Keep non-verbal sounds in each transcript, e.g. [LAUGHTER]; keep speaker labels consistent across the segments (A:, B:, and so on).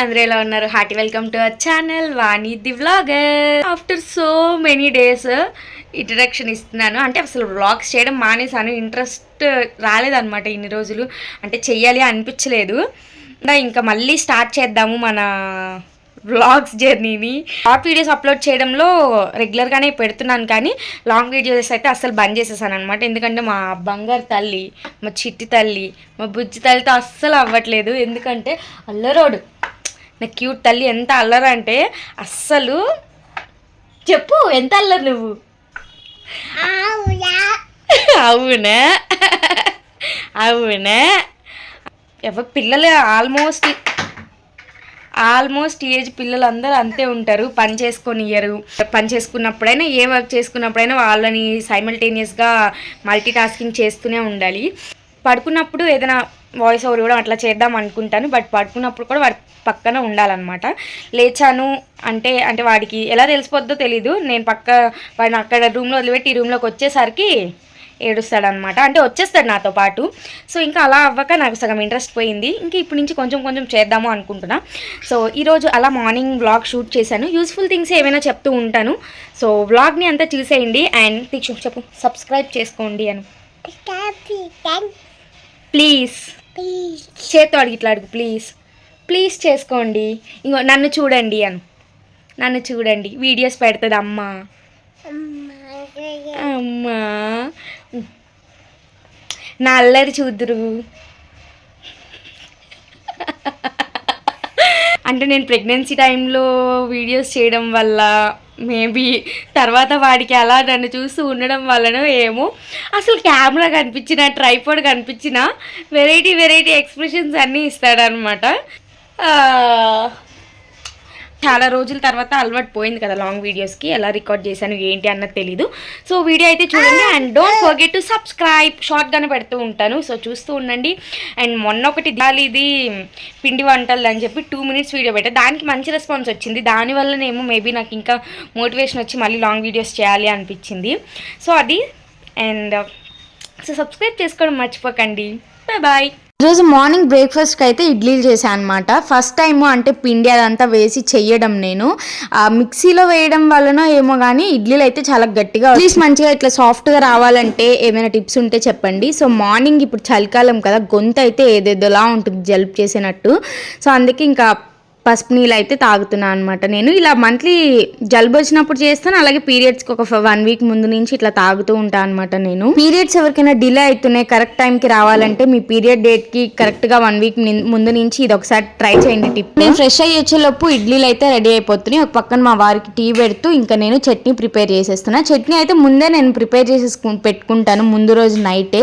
A: అందరూ ఎలా ఉన్నారు. Hearty welcome to our channel Vani the vlogger. After so many days introduction ఇస్తున్నాను. అంటే అసలు వ్లాగ్స్ చేయడం మానేసాను ఇంట్రెస్ట్ రాలేదనమాట ఇన్ని రోజులు. అంటే చెయ్యాలి అనిపించలేదు. ఇంకా ఇంకా మళ్ళీ స్టార్ట్ చేద్దాము మన వ్లాగ్స్ జర్నీని. షార్ట్ వీడియోస్ అప్లోడ్ చేయడంలో రెగ్యులర్గానే పెడుతున్నాను కానీ లాంగ్ వీడియోస్ అయితే అస్సలు బంద్ చేసేసాను అనమాట ఎందుకంటే మా బంగారు తల్లి మా చిట్టి తల్లి మా బుజ్జి తల్లితో అస్సలు అవ్వట్లేదు. ఎందుకంటే అల్లరోడు. నా క్యూట్ తల్లి ఎంత అల్లరు అంటే అస్సలు చెప్పు ఎంత అల్లరు నువ్వు? అవునా? అవునా? ఎవరు పిల్లలు ఆల్మోస్ట్ ఆల్మోస్ట్ ఏజ్ పిల్లలు అందరూ అంతే ఉంటారు పని చేసుకొని ఇయ్యరు పని చేసుకున్నప్పుడైనా ఏ వర్క్ చేసుకున్నప్పుడైనా వాళ్ళని సైమల్టేనియస్గా మల్టీ టాస్కింగ్ చేస్తూనే ఉండాలి. పడుకున్నప్పుడు ఏదైనా వాయిస్ ఓవర్ కూడా అట్లా చేద్దాం అనుకుంటాను. బట్ పడుకున్నప్పుడు కూడా వాడి పక్కన ఉండాలన్నమాట. లేచాను అంటే అంటే వాడికి ఎలా తెలిసిపోద్దో తెలీదు. నేను పక్క వాడిని అక్కడ రూమ్లో వదిలిపెట్టి ఈ రూమ్లోకి వచ్చేసరికి ఏడుస్తాడనమాట అంటే వచ్చేస్తాడు నాతో పాటు. సో ఇంకా అలా అవ్వక నాకు సగం ఇంట్రెస్ట్ పోయింది. ఇంకా ఇప్పటి నుంచి కొంచెం కొంచెం చేద్దాము అనుకుంటున్నా. సో ఈరోజు అలా మార్నింగ్ వ్లాగ్ షూట్ చేశాను. యూస్ఫుల్ థింగ్స్ ఏమైనా చెప్తూ ఉంటాను. సో వ్లాగ్ని అంతా చూసేయండి. అండ్ తీక్షు చెప్పు. సబ్స్క్రైబ్ చేసుకోండి అని. ప్లీజ్. చేత్తో అడిగి ఇట్లా అడుగు ప్లీజ్. ప్లీజ్ చేసుకోండి. ఇంకో నన్ను చూడండి అను. నన్ను చూడండి. వీడియోస్ పెడుతుంది అమ్మ. అమ్మా. నా అల్లరి చూద్దురు. అంటే నేను ప్రెగ్నెన్సీ టైంలో వీడియోస్ చేయడం వల్ల మేబీ తర్వాత వాడికి అలా నన్ను చూస్తూ ఉండడం వలన ఏమో. అసలు కెమెరా కనిపించిన ట్రైపాడ్ కనిపించిన వెరైటీ వెరైటీ ఎక్స్ప్రెషన్స్ అన్నీ ఇస్తాడనమాట చాలా రోజుల తర్వాత అలవాటు పోయింది కదా లాంగ్ వీడియోస్కి ఎలా రికార్డ్ చేశాను ఏంటి అన్నది తెలీదు. సో వీడియో అయితే చూడండి. And don't forget to subscribe షార్ట్గానే పెడుతూ ఉంటాను. సో చూస్తూ ఉండండి. అండ్ మొన్న ఒకటి ఇది పిండి వంటలు అని చెప్పి టూ మినిట్స్ వీడియో పెట్టా. దానికి మంచి రెస్పాన్స్ వచ్చింది. దానివల్లనేమో మేబీ నాకు ఇంకా మోటివేషన్ వచ్చి మళ్ళీ లాంగ్ వీడియోస్ చేయాలి అనిపించింది. సో అది. అండ్ సో సబ్స్క్రైబ్ చేసుకోవడం మర్చిపోకండి. బాయ్ బాయ్ ఈరోజు మార్నింగ్ బ్రేక్ఫాస్ట్కి అయితే ఇడ్లీలు చేశాను అనమాట ఫస్ట్ టైం అంటే పిండి అదంతా వేసి చెయ్యడం నేను. ఆ, మిక్సీలో వేయడం వలన ఏమో కానీ ఇడ్లీలు అయితే చాలా గట్టిగా ఇడ్లీస్ మంచిగా ఇట్లా సాఫ్ట్గా రావాలంటే ఏమైనా టిప్స్ ఉంటే చెప్పండి. సో మార్నింగ్ ఇప్పుడు చలికాలం కదా గొంతు అయితే ఏదేదోలా ఉంటుంది జలుపు చేసినట్టు. సో అందుకే ఇంకా పసుపు నీళ్ళు అయితే తాగుతున్నాను అనమాట నేను ఇలా మంత్లీ జలుబు వచ్చినప్పుడు చేస్తాను అలాగే పీరియడ్స్కి ఒక వన్ వీక్ ముందు నుంచి ఇట్లా తాగుతూ ఉంటాను అనమాట నేను. పీరియడ్స్ ఎవరికైనా డిలే అవుతున్నాయి కరెక్ట్ టైంకి రావాలంటే మీ పీరియడ్ డేట్కి కరెక్ట్గా వన్ వీక్ ముందు నుంచి ఇది ఒకసారి ట్రై చేయండి టిప్. నేను ఫ్రెష్ అయ్యి వచ్చేలోపు ఇడ్లీలు అయితే రెడీ అయిపోతున్నాయి. ఒక పక్కన మా వారికి టీ పెడుతూ ఇంకా నేను చట్నీ ప్రిపేర్ చేసేస్తున్నా. చట్నీ అయితే ముందే నేను ప్రిపేర్ చేసేసుకు పెట్టుకుంటాను ముందు రోజు నైటే.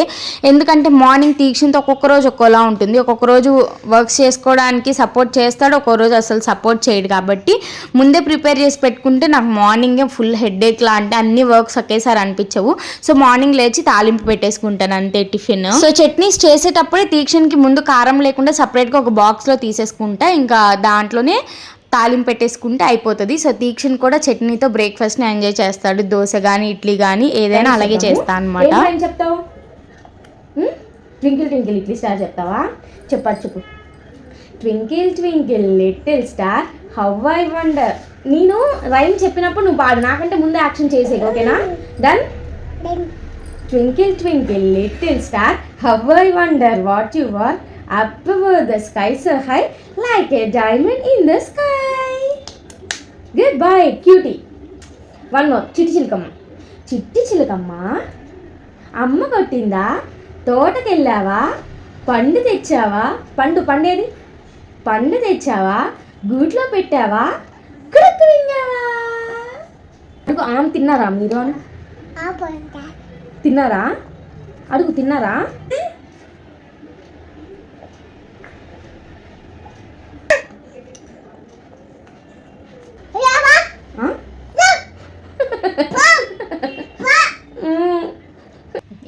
A: ఎందుకంటే మార్నింగ్ తీక్షణతో ఒక్కొక్క రోజు ఒక్కోలా ఉంటుంది. ఒక్కొక్క రోజు వర్క్స్ చేసుకోవడానికి సపోర్ట్ చేస్తాడు ఒక్కొక్క రోజు అసలు సపోర్ట్ చేయడు కాబట్టి ముందే ప్రిపేర్ చేసి పెట్టుకుంటే నాకు మార్నింగే ఫుల్ హెడ్ లాంటి అన్ని వర్క్స్ ఒకేసారి అనిపించవు. సో మార్నింగ్ లేచి తాలింపు పెట్టేసుకుంటాను అంతే టిఫిన్. సో చట్నీస్ చేసేటప్పుడే తీక్షణకి ముందు కారం లేకుండా సపరేట్గా ఒక బాక్స్లో తీసేసుకుంటా ఇంకా దాంట్లోనే తాలింపు పెట్టేసుకుంటే అయిపోతుంది. సో తీక్షణ్ కూడా చట్నీతో బ్రేక్ఫాస్ట్ని ఎంజాయ్ చేస్తాడు. దోశ కానీ ఇడ్లీ కానీ ఏదైనా అలాగే చేస్తాను అనమాట చెప్తావు? ట్వింకిల్ ట్వింకిల్ ఇడ్లీ స్టార్ చెప్తావా? చెప్పచ్చు చెప్పు. Twinkle twinkle little star how I wonder నేను రైమ్ చెప్పినప్పుడు నువ్వు పాడు. నాకంటే ముందే యాక్షన్ చేసే ఓకేనా? Done twinkle twinkle little star how I wonder what you are up the sky so high like a diamond in the sky goodbye cutie one more చిట్టి చిలకమ్మ చిట్టి చిలకమ్మ అమ్మ కొట్టిందా? తోటకెళ్ళావా? పండు తెచ్చావా? పండు పండేది పండు తెచ్చావా? గూట్లో పెట్టావా? వింగావా అడుగు ఆమె తిన్నారా? మీరు అని. తిన్నారా? అడుగు తిన్నారా.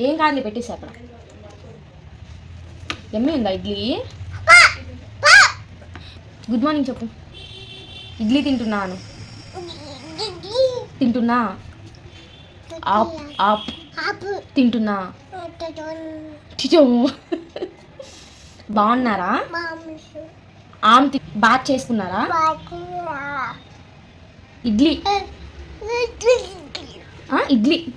A: ఏం కాదు పెట్టేసి అక్కడ. ఎమ్మె ఉందా ఇడ్లీ? గుడ్ మార్నింగ్ చెప్పు. ఇడ్లీ తింటున్నాను తింటున్నా? ఆప్ ఆప్. తింటున్నా? టిచో బాగున్నారా? ఆమ్ తి- బాత్ చేసుకున్నారా? ఇడ్లీ. ఇడ్లీ.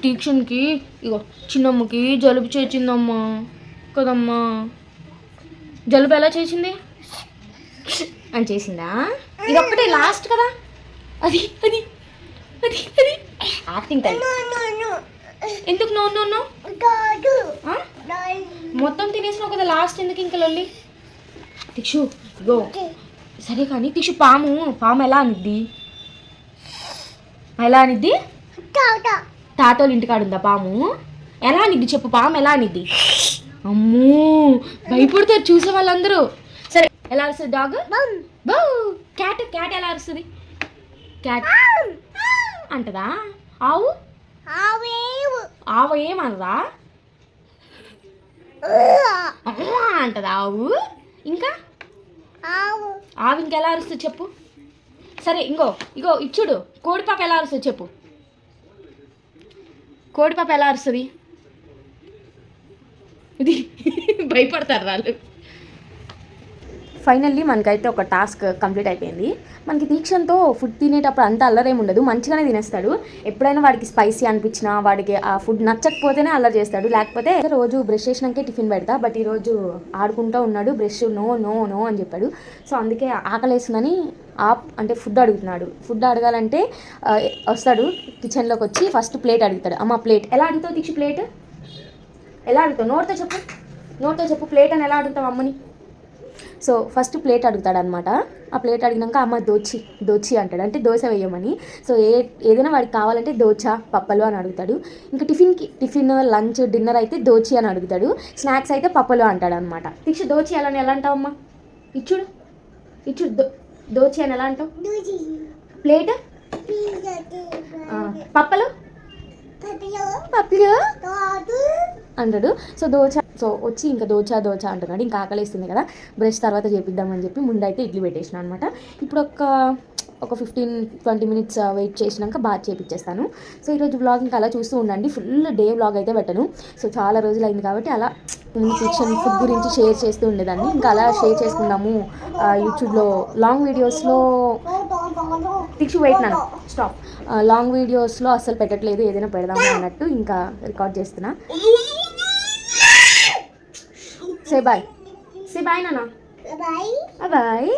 A: ట్యూషన్కి ఇగో చిన్నమ్మకి జలుబు చేసిందమ్మా. కదమ్మా. జలుబు ఎలా చేసింది? అని చేసిందా? ఇది ఒక్కటే లాస్ట్ కదా? అది అది అది అది. యాక్టింగ్ టైం ఎందుకు నో నో నో? మొత్తం తినేసినావు కదా లాస్ట్ ఎందుకు ఇంకా లొల్లి? తిక్షు ఇగో. సరే కానీ తిక్షు పాము పాము ఎలా అనిద్ది? ఎలా అనిద్ది? తాతోళ్ళ ఇంటికాడ ఉందా పాము? ఎలా అనిద్ది చెప్పు పాము ఎలా అనిద్ది? అమ్మో భయపడతారు చూసే వాళ్ళందరూ. సరే ఎలా అరుస్తుంది డాగ్ బౌ. క్యాట్ క్యాట్ ఎలా అరుస్తుంది? క్యాట్ అంటదా? ఆవు? ఆవు ఏమనదా? అంటదా ఆవు? ఇంకా? ఆవు. ఇంకెలా అరుస్తుంది చెప్పు. సరే ఇంకో ఇగో ఇచ్చుడు కోడిపాప ఎలా అరుస్తుంది చెప్పు. కోడిపాప ఎలా అరుస్తుంది? ఇది [LAUGHS] భయపడతారు వాళ్ళు. ఫైనల్లీ మనకైతే ఒక టాస్క్ కంప్లీట్ అయిపోయింది. మనకి దీక్షంతో ఫుడ్ తినేటప్పుడు అంత అల్లరేం ఉండదు. మంచిగానే తినేస్తాడు. ఎప్పుడైనా వాడికి స్పైసీ అనిపించినా వాడికి ఆ ఫుడ్ నచ్చకపోతేనే అల్లరి చేస్తాడు. లేకపోతే రోజు బ్రష్ చేసినాకే టిఫిన్ పెడతా. బట్ ఈరోజు ఆడుకుంటూ ఉన్నాడు. బ్రష్ నో నో నో అని చెప్పాడు. సో అందుకే ఆకలేస్తుందని ఆప్ అంటే ఫుడ్ అడుగుతున్నాడు. ఫుడ్ అడగాలంటే వస్తాడు కిచెన్లోకి వచ్చి ఫస్ట్ ప్లేట్ అడుగుతాడు. అమ్మ ప్లేట్ ఎలా అడుగుతావు దీక్ష ప్లేట్ ఎలా అడుగుతావు? నోటితో చెప్పు. నోటితో చెప్పు. ప్లేట్ అని ఎలా అడుగుతావు అమ్మని? సో ఫస్ట్ ప్లేట్ అడుగుతాడు అనమాట ఆ ప్లేట్ అడిగినాక అమ్మ దోచి దోచి అంటాడు. అంటే దోశ వేయమని. సో ఏ ఏదైనా వాడికి కావాలంటే దోచ పప్పలు అని అడుగుతాడు. ఇంకా టిఫిన్కి టిఫిన్ లంచ్ డిన్నర్ అయితే దోచి అని అడుగుతాడు. స్నాక్స్ అయితే పప్పలు అంటాడు అనమాట దీక్ష దోచి ఎలా ఎలా అంటావు అమ్మా? ఇచ్చుడు ఇచ్చుడు దో దోచి అని ఎలా అంటావు? ప్లేట్? పప్పలు? పప్పులు? అంటాడు. సో దోచ సో వచ్చి ఇంకా దోచ దోచ అంటున్నాడు. ఇంకా ఆకలిస్తుంది కదా. బ్రష్ తర్వాత చేపిద్దామని చెప్పి ముందైతే ఇడ్లీ పెట్టేసిన అనమాట ఇప్పుడు ఒక ఒక ఫిఫ్టీన్ ట్వంటీ మినిట్స్ వెయిట్ చేసినాక బాగా చేపించేస్తాను సో ఈరోజు బ్లాగ్ ఇంకా అలా చూస్తూ ఉండండి. ఫుల్ డే బ్లాగ్ అయితే పెట్టను. సో చాలా రోజులు అయింది కాబట్టి అలా న్యూట్రిషన్ ఫుడ్ గురించి షేర్ చేస్తూ ఉండేదాన్ని. ఇంకా అలా షేర్ చేసుకుందాము. ఆ, యూట్యూబ్లో లాంగ్ వీడియోస్లో తిక్షు వెయిట్ నన్ను స్టాప్. లాంగ్ వీడియోస్లో అస్సలు పెట్టట్లేదు ఏదైనా పెడదాము అన్నట్టు ఇంకా రికార్డ్ చేస్తున్నా. సే బాయ్ సే బాయ్ నాన్న. బాయ్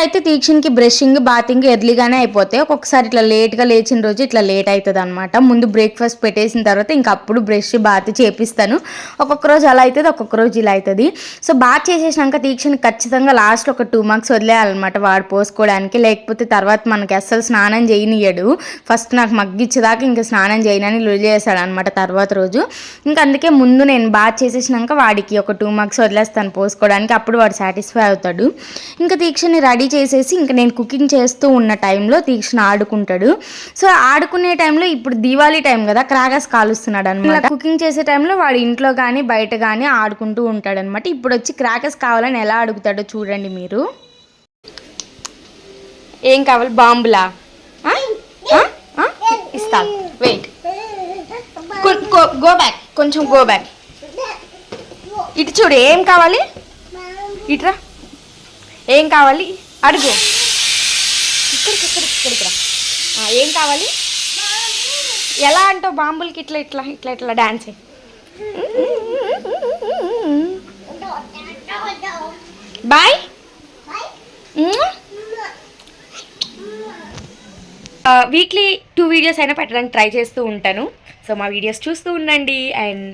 A: అయితే తీక్షన్కి బ్రషింగ్ బాతింగ్ ఎర్లీగానే అయిపోతాయి. ఒక్కొక్కసారి ఇట్లా లేట్గా లేచిన రోజు ఇట్లా లేట్ అవుతుంది అనమాట ముందు బ్రేక్ఫాస్ట్ పెట్టేసిన తర్వాత ఇంకా అప్పుడు బ్రష్ బాత్ చేపిస్తాను. ఒక్కొక్క రోజు అలా అవుతుంది ఒక్కొక్క రోజు ఇలా అవుతుంది సో బాత్ చేసేసినాక తీక్షణ ఖచ్చితంగా లాస్ట్ ఒక టూ మార్క్స్ వదిలేయాలన్నమాట వాడు పోసుకోవడానికి. లేకపోతే తర్వాత మనకి అస్సలు స్నానం చేయనియడు ఫస్ట్ నాకు మగ్గిచ్చేదాకా ఇంకా స్నానం చేయనని వదిలేసాడు అనమాట తర్వాత రోజు. ఇంకా అందుకే ముందు నేను బాత్ చేసేసినాక వాడికి ఒక టూ మార్క్స్ వదిలేస్తాను పోసుకోవడానికి. అప్పుడు వాడు సాటిస్ఫై అవుతాడు. ఇంకా తీక్షని రెడీ చేసేసి ఇంకా నేను కుకింగ్ చేస్తూ ఉన్న టైంలో తీక్షణ ఆడుకుంటాడు. సో ఆడుకునే టైంలో ఇప్పుడు దీవాళీ టైం కదా క్రాకర్స్ కాలుస్తున్నాడు అనమాట కుకింగ్ చేసే టైంలో వాడు ఇంట్లో కానీ బయట కానీ ఆడుకుంటూ ఉంటాడు అనమాట ఇప్పుడు వచ్చి క్రాకర్స్ కావాలని ఎలా అడుగుతాడో చూడండి మీరు. ఏం కావాలి? బాంబులా? ఇస్తా. వెయిట్ గో బ్యాక్ కొంచెం గో బ్యాక్ ఇటు చూడు ఏం కావాలి? ఇట్రా ఏం కావాలి? అడుగు. ఇక్కడికి ఇక్కడికి ఇక్కడికి రా. ఏం కావాలి? ఎలా అంటావు బాంబులకి ఇట్లా ఇట్లా ఇట్లా ఇట్లా dance boy. Weekly two videos అయినా పెట్టడానికి ట్రై చేస్తూ ఉంటాను. సో మా వీడియోస్ చూస్తూ ఉండండి and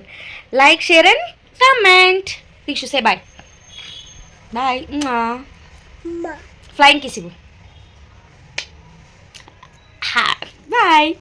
A: like share and comment Deeksha say bye bye flying kissing. Ha. Bye.